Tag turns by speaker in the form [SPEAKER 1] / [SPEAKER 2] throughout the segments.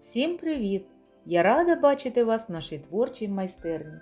[SPEAKER 1] Всім привіт! Я рада бачити вас в нашій творчій майстерні.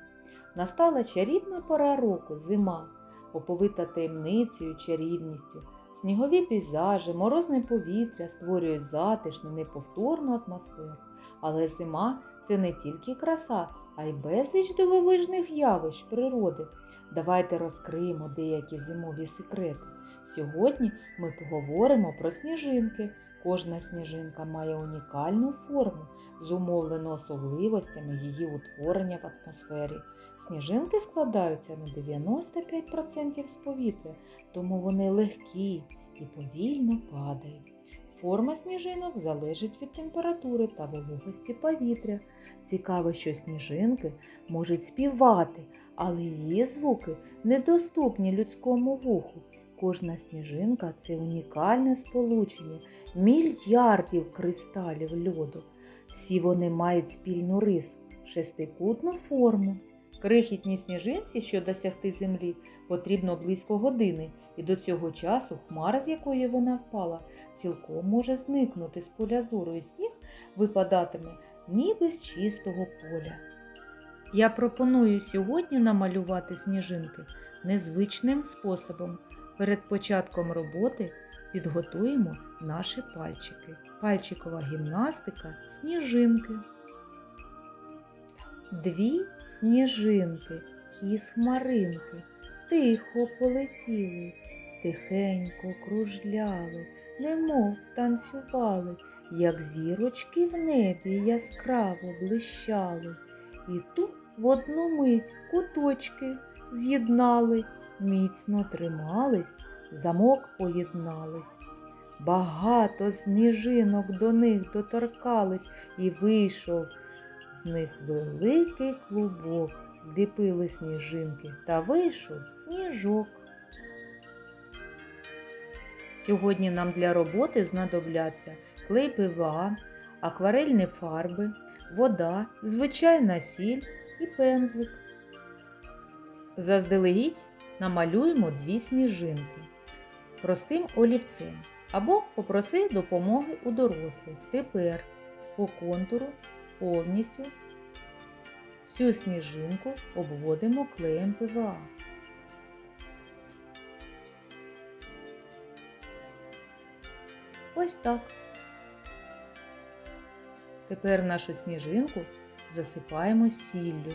[SPEAKER 1] Настала чарівна пора року, зима, оповита таємницею, чарівністю. Снігові пейзажі, морозне повітря створюють затишну, неповторну атмосферу. Але зима це не тільки краса, а й безліч дивовижних явищ природи. Давайте розкриємо деякі зимові секрети. Сьогодні ми поговоримо про сніжинки. Кожна сніжинка має унікальну форму, зумовлену особливостями її утворення в атмосфері. Сніжинки складаються на 95% з повітря, тому вони легкі і повільно падають. Форма сніжинок залежить від температури та вологості повітря. Цікаво, що сніжинки можуть співати, але її звуки недоступні людському вуху. Кожна сніжинка це унікальне сполучення мільярдів кристалів льоду. Всі вони мають спільну рису шестикутну форму. Крихітній сніжинці, що досягти землі, потрібно близько години, і до цього часу хмара, з якої вона впала, цілком може зникнути з поля зору і сніг випадатиме ніби з чистого поля. Я пропоную сьогодні намалювати сніжинки незвичним способом. Перед початком роботи підготуємо наші пальчики. Пальчикова гімнастика сніжинки. Дві сніжинки із хмаринки тихо полетіли, тихенько кружляли, немов танцювали, як зірочки в небі яскраво блищали. І тут в одну мить куточки з'єднали, міцно тримались, замок поєднались. Багато сніжинок до них доторкались і вийшов з них великий клубок. Зліпили сніжинки та вийшов сніжок. Сьогодні нам для роботи знадобляться клей ПВА, акварельні фарби, вода, звичайна сіль і пензлик. Заздалегідь намалюємо дві сніжинки простим олівцем або попроси допомоги у дорослих. Тепер по контуру повністю всю сніжинку обводимо клеєм ПВА. Ось так. Тепер нашу сніжинку засипаємо сіллю.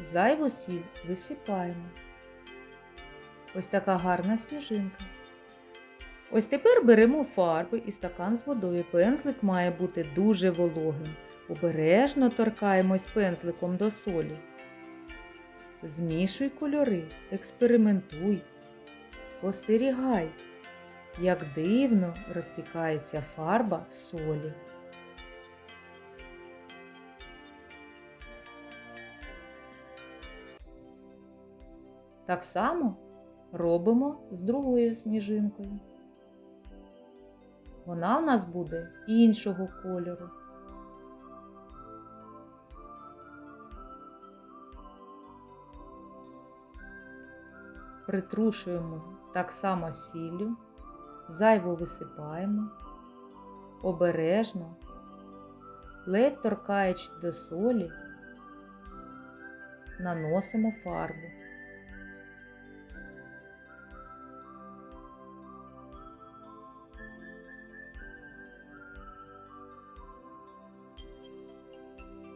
[SPEAKER 1] Зайву сіль висипаємо. Ось така гарна сніжинка. Ось тепер беремо фарби і стакан з водою. Пензлик має бути дуже вологим. Обережно торкаємось пензликом до солі. Змішуй кольори, експериментуй, спостерігай, як дивно розтікається фарба в солі. Так само робимо з другою сніжинкою. Вона в нас буде іншого кольору. Притрушуємо так само сіллю, зайву висипаємо, обережно, ледь торкаючи до солі, наносимо фарбу.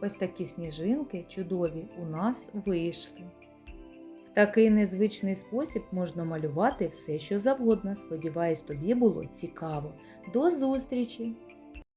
[SPEAKER 1] Ось такі сніжинки чудові у нас вийшли. В такий незвичний спосіб можна малювати все, що завгодно. Сподіваюсь, тобі було цікаво. До зустрічі!